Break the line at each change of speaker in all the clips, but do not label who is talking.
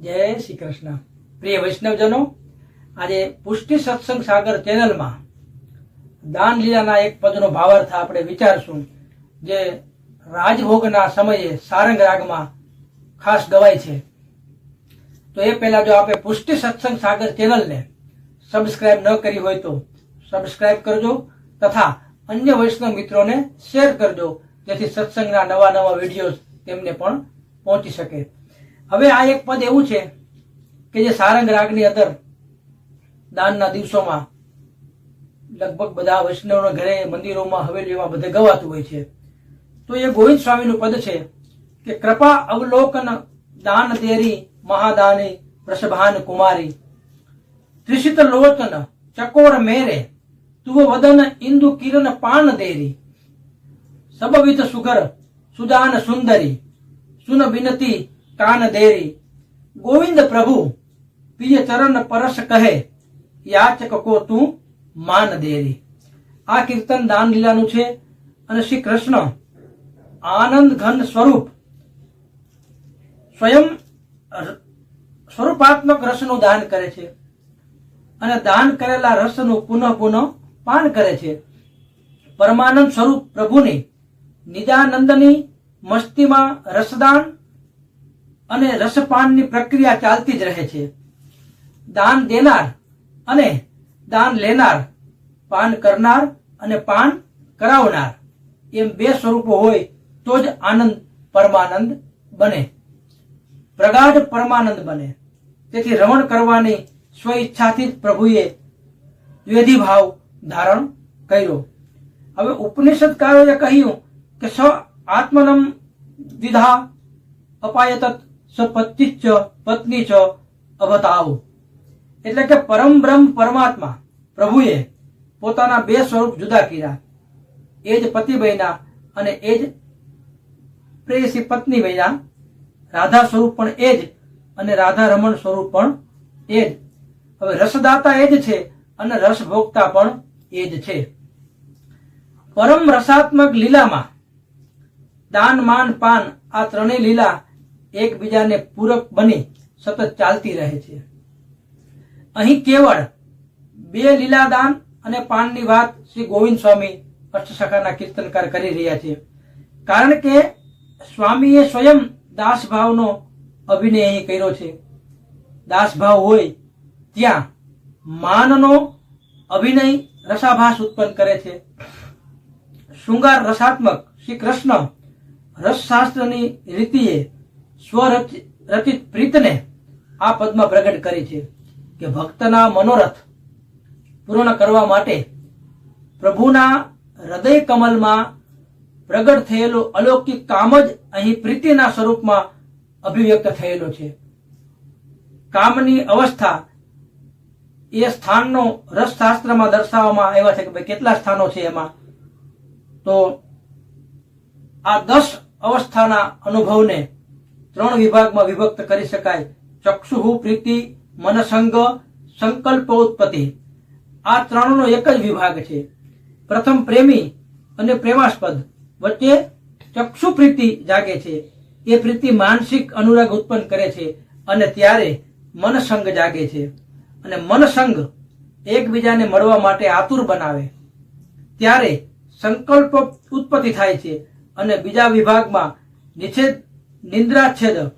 જય શ્રી કૃષ્ણ. પ્રિય વૈષ્ણવજનો, આજે પુષ્ટિ સત્સંગ સાગર ચેનલમાં દાન લીલાના એક પદનો ભાવાર્થ આપણે વિચારશું, જે રાજભોગના સમયે સારંગ રાગમાં ખાસ ગવાય છે. તો એ પહેલા જો આપણે પુષ્ટિ સત્સંગ સાગર ચેનલને સબસ્ક્રાઇબ ન કરી હોય તો સબસ્ક્રાઇબ કરજો, તથા અન્ય વૈષ્ણવ મિત્રોને શેર કરજો, જેથી સત્સંગના નવા નવા વીડિયો તેમને પણ પહોંચી શકે. હવે આ એક પદ એવું છે કે જે સારંગ રાગની અંદર દાનના દિવસોમાં લગભગ બધા વૈષ્ણવના ઘરે, મંદિરોમાં, હવેલીઓમાં બધે ગવાતું હોય છે. તો એ ગોવિંદ સ્વામીનું પદ છે કે કૃપા અવલોકન દાન દેરી મહાદાની વૃષભાન કુમારી. ત્રિષિત લોચન ચકોર મેરે, તુવ વદન ઇન્દુ કિરણ પાન દેરી. સબવિત સુગર સુદાન સુંદરી, સુન બિનતી કાન દેરી. ગોવિંદ પ્રભુ, પિય ચરણ પરસ કહે, યાચક કો તું માન દેરી. આ કીર્તન દાન લીલાનું છે અને શ્રી કૃષ્ણ આનંદ ઘન સ્વરૂપ, સ્વયં સ્વરૂપાત્મક રસનું દાન કરે છે અને દાન કરેલા રસનું પુનઃ પુનઃ પાન કરે છે. પરમાનંદ સ્વરૂપ પ્રભુની નિજાનંદની મસ્તીમાં રસદાન અને રસપાનની પ્રક્રિયા ચાલતી જ રહે છે. દાન દેનાર અને દાન લેનાર, પાન કરનાર અને પાન કરાવનાર, એમ બે સ્વરૂપો હોય તો જ આનંદ પરમાનંદ બને. પ્રગાઢ પરમાનંદ બને. તેથી રમણ કરવાની સ્વ ઈચ્છાથી જ પ્રભુએ દ્વેધી ભાવ ધારણ કર્યો. હવે ઉપનિષદકારોએ કહ્યું કે સ આત્મનમ દ્વિધા અપાયતત સ છ પત્ની ચ અવતાવ એટલે કે પરમ બ્રહ્મ પરમાત્મા પ્રભુએ પોતાના બે સ્વરૂપ જુદા કર્યા. એ જ પતિ બન્યા અને એ જ પ્રેયસી પત્ની બન્યા. રાધા સ્વરૂપ પણ એ જ અને રાધા રમણ સ્વરૂપ પણ એ જ. હવે રસદાતા એ જ છે અને રસ ભોગતા પણ એ જ છે. પરમ રસાત્મક લીલામાં દાન, માન, પાન આ ત્રણેય લીલા એકબીજાને પૂરક બની સતત ચાલતી રહે છે. અહીં કેવળ બે લીલાદાન અને પાનની વાત શ્રી ગોવિંદ સ્વામી અષ્ટસખાના કીર્તનકાર કરી રહ્યા છે. કારણ કે સ્વામીએ સ્વયં દાસભાવનો અભિનય અહીં કર્યો છે. દાસભાવ હોય ત્યાં માનનો અભિનય રસાભાસ ઉત્પન્ન કરે છે. શૃંગાર રસાત્મક શ્રી કૃષ્ણ રસશાસ્ત્રની રીતિએ સ્વરચિત રચિત પ્રીતને આ પદમાં પ્રગટ કરી છે કે ભક્તના મનોરથ પૂર્ણ કરવા માટે પ્રભુના હૃદય કમલમાં પ્રગટ થયેલું અલૌકિક કામ જ અહીં પ્રીતિના સ્વરૂપમાં અભિવ્યક્ત થયેલો છે. કામની અવસ્થા એ સ્થાનનો રસશાસ્ત્રમાં દર્શાવવામાં આવ્યા છે કે ભાઈ કેટલા સ્થાનો છે એમાં. તો આ દસ અવસ્થાના અનુભવને ત્રણ વિભાગમાં વિભક્ત કરી શકાય. ચક્ષુ પ્રીતિ, મનસંગ, સંકલ્પ, ઉત્પત્તિ. આ ત્રણનો એક જ વિભાગ છે. પ્રથમ પ્રેમી અને પ્રેમાસ્પદ. વચ્ચે ચક્ષુ પ્રીતિ જાગે છે. એ પ્રીતિ માનસિક અનુરાગ ઉત્પન્ન કરે છે અને ત્યારે મનસંગ જાગે છે. અને મનસંગ એકબીજાને મળવા માટે આતુર બનાવે. ત્યારે સંકલ્પ ઉત્પત્તિ થાય છે અને બીજા વિભાગમાં નિષેધ નિંદ્રાચ્છેદ,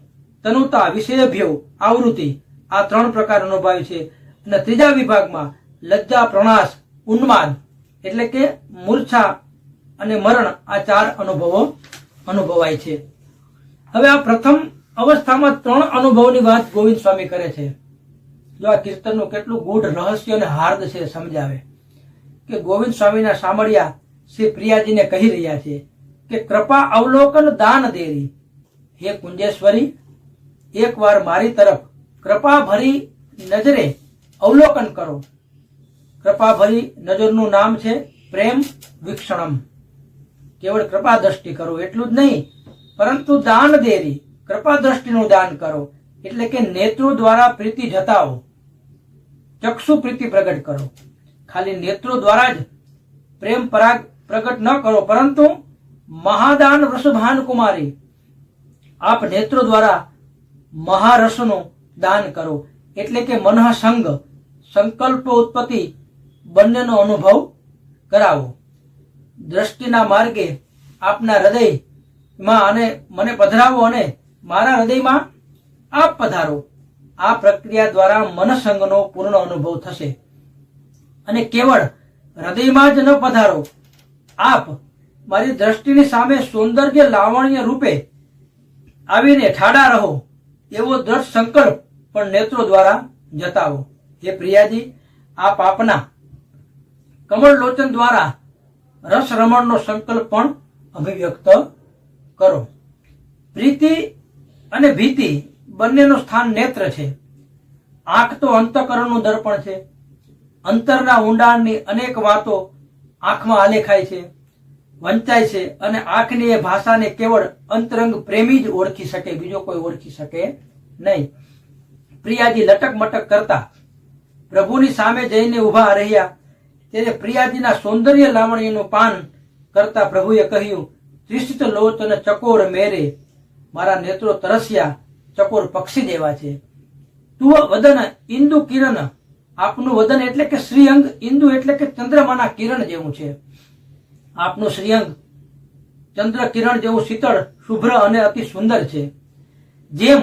તનુતા, વિષયભ્યો, આવૃત્તિ આ ત્રણ પ્રકાર અનુભવાય છે. અને ત્રીજા વિભાગમાં લજ્જા પ્રણાશ ઉન્માદ એટલે કે મૂર્છા અને મરણ આ ચાર અનુભવો અનુભવાય છે. હવે આ પ્રથમ અવસ્થામાં ત્રણ અનુભવની વાત ગોવિંદ સ્વામી કરે છે. જો આ કીર્તનનું કેટલું ગૂઢ રહસ્ય અને હાર્દ છે સમજાવે. કે ગોવિંદ સ્વામીના સાંભળ્યા શ્રી પ્રિયાજીને કહી રહ્યા છે કે કૃપા અવલોકન દાન દેરી. હે કુંજેશ્વરી, એકવાર મારી તરફ કૃપા ભરી નજરે અવલોકન કરો. કૃપા ભરી નજરનું નામ છે પ્રેમ વિક્ષણમ. કેવળ કૃપા દ્રષ્ટિ કરો, એટલું જ નહીં, પરંતુ દાન દેરી, કૃપા દ્રષ્ટિનું દાન કરો, એટલે કે નેત્રો દ્વારા પ્રીતિ જતાવો. ચક્ષુ પ્રીતિ પ્રગટ કરો. ખાલી નેત્રો દ્વારા જ પ્રેમ પરાગ પ્રગટ ન કરો, પરંતુ મહાદાન વૃષભાન કુમારી આપ નેત્રો દ્વારા મહારસનું દાન કરો. એટલે કે મનઃસંગ સંકલ્પ ઉત્પત્તિ બંનેનો અનુભવ કરાવો. દ્રષ્ટિના માર્ગે આપના હૃદયમાં અને મને પધરાવો અને મારા હૃદયમાં આપ પધારો. આ પ્રક્રિયા દ્વારા મનસંગનો પૂર્ણ અનુભવ થશે. અને કેવળ હૃદયમાં જ ન પધારો. આપ મારી દ્રષ્ટિની સામે સૌંદર્ય લાવણ્ય રૂપે આવીને ઠાડા રહો, એવો દ્રઢ સંકલ્પ પણ નેત્રો દ્વારા જતાવો. હે પ્રિયાજી આપ આપના કમળ લોચન દ્વારા રસ રમણનો સંકલ્પ પણ અભિવ્યક્ત કરો. પ્રીતિ અને ભીતિ બંનેનું સ્થાન નેત્ર છે. આંખ તો અંતકરણનું દર્પણ છે. અંતરના ઊંડાણની અનેક વાતો આંખમાં આલેખાય છે. વંચાય છે અને આંખની એ ભાષાને કેવળ અંતરંગ પ્રેમી જ ઓળખી શકે, બીજો કોઈ ઓળખી શકે નહીં. પ્રિયાજી લટક મટક કરતા પ્રભુની સામે જઈને ઊભા રહ્યા. ત્યારે પ્રિયાજીના સૌંદર્ય લાવણીનું પાન કરતા પ્રભુએ કહ્યું ત્રિષ્ઠ લોચ અને ચકોર મેરે, મારા નેત્રો તરસ્યા, ચકોર પક્ષી જેવા છે. તું વદન ઇન્દુ કિરણ, આપનું વદન એટલે કે શ્રીઅંગ, ઇન્દુ એટલે કે ચંદ્રમાના કિરણ જેવું છે. આપનું શ્રીઅંગ ચંદ્ર કિરણ જેવું શીતળ, શુભ્ર અને અતિ સુંદર છે. જેમ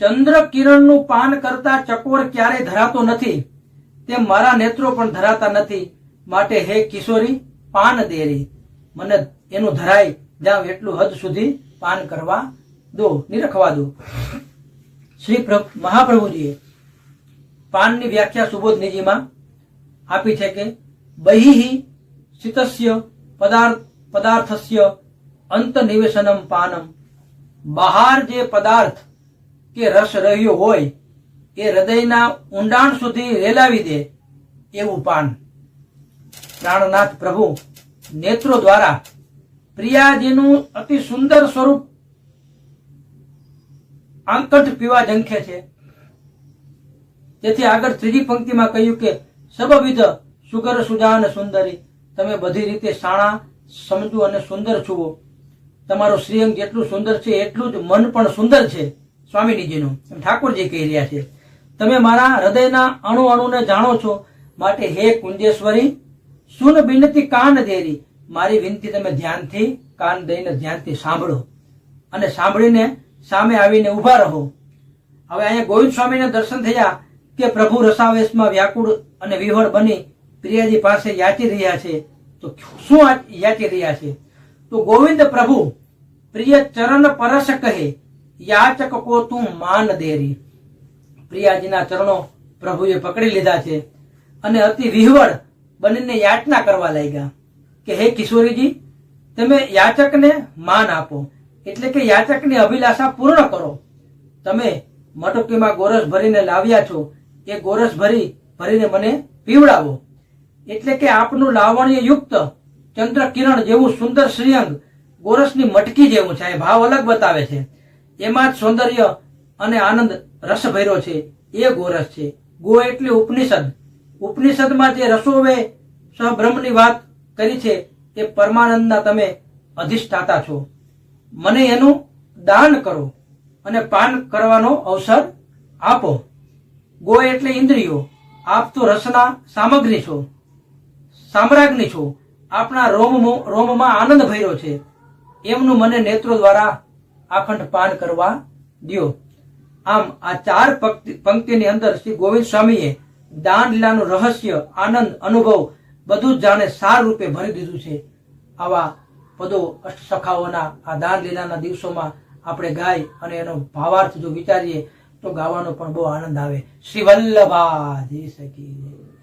ચંદ્ર કિરણનું પાન કરતા ચકોર ક્યારેય ધરાતો નથી, તેમ મારા નેત્રો પણ ધરાતા નથી. માટે હે કિશોરી, પાન દેરી. મને એનું ધરાય જાવ એટલું હદ સુધી પાન કરવા દો, નિરખવા દો. શ્રી પ્ર- મહાપ્રભુજીએ પાનની વ્યાખ્યા સુબોધનીજીમાં આપી છે કે, બહિ શીતસ્ય પદાર્થસ્ય અંત નિવેશનમ પાનમ. બહાર જે પદાર્થ કે રસ રહ્યો હોય, એ હૃદયના ઊંડાણ સુધી રેલાવી દે એવું પાન. પ્રાણનાથ પ્રભુ, નેત્રો દ્વારા પ્રિયાજીનું અતિ સુંદર સ્વરૂપ આંકટ પીવા ઝંખે છે. તેથી આગળ ત્રીજી પંક્તિમાં કહ્યું કે સબવિધ સુગર સુજાન સુંદરી. તમે બધી રીતે શાણા, સમજુ અને સુંદર છુઓ તમારું શ્રીઅંગ જેટલું સુંદર છે, એટલું જ મન પણ સુંદર છે, સ્વામીજીનું. એમ ઠાકોરજી કહી રહ્યા છે. તમે મારા હૃદયના અણુ અણુને જાણો છો. માટે હે કુંજેશ્વરી, સુન બિનતી કાન દેરી. મારી વિનંતી તમે ધ્યાનથી, કાન દઈને ધ્યાનથી સાંભળો. અને સાંભળીને સામે આવીને ઊભા રહો. હવે અહીંયા ગોવિંદ સ્વામીને દર્શન થયા કે પ્રભુ રસાવેશમાં વ્યાકુળ અને વિહળ બની પ્રિયાજી પાસે યાચી રહ્યા છે, તો શું યાચી રહ્યા છે? તો ગોવિંદ પ્રભુ, પ્રિય ચરણ પરસ કહે, યાચક કો તું માન દેરી. પ્રિયાજીના ચરણો પ્રભુએ પકડી લીધા છે અને અતિ વિહવળ બનીને યાચના કરવા લાગ્યા કે, હે કિશોરીજી, તમે યાચકને માન આપો, એટલે કે યાચકની અભિલાષા પૂર્ણ કરો. તમે મટકીમાં ગોરસ ભરીને લાવ્યા છો, એ ગોરસ ભરી, ભરીને મને પીવડાવો. એટલે કે આપનું લાવણ્ય યુક્ત ચંદ્ર કિરણ જેવું સુંદર શ્રીઅંગ ગોરસની મટકી જેવું છે. એ ભાવ અલગ બતાવે છે. એમાં જ સૌંદર્ય અને આનંદ રસ ભર્યો છે. એ ગોરસ છે. ગો એટલે ઉપનિષદ. ઉપનિષદમાં જે રસોવે સહબ્રહ્મની વાત કરી છે, એ પરમાનંદના તમે અધિષ્ઠાતા છો. મને એનું દાન કરો અને પાન કરવાનો અવસર આપો. ગો એટલે ઇન્દ્રિયો. આપ તો રસના સામગ્રી છો. સામ્રાજ્ઞી છો. આપણા રોમ રોમમાં આનંદ ભર્યો છે. એમનું મને નેત્રો દ્વારા આખંડ પાન કરવા દ્યો. આમ આ ચાર પંક્તિ- પંક્તિની અંદર શ્રી ગોવિંદ સ્વામીએ દાન લીલાનું રહસ્ય, આનંદ, અનુભવ બધું જ જાણે સાર રૂપે ભરી દીધું છે. આવા પદો અષ્ટસખાઓના આ દાન લીલાના દિવસોમાં આપણે ગાય અને એનો ભાવાર્થ જો વિચારીએ તો ગાવાનો પણ બહુ આનંદ આવે. શ્રી વલ્લભા, જય જય.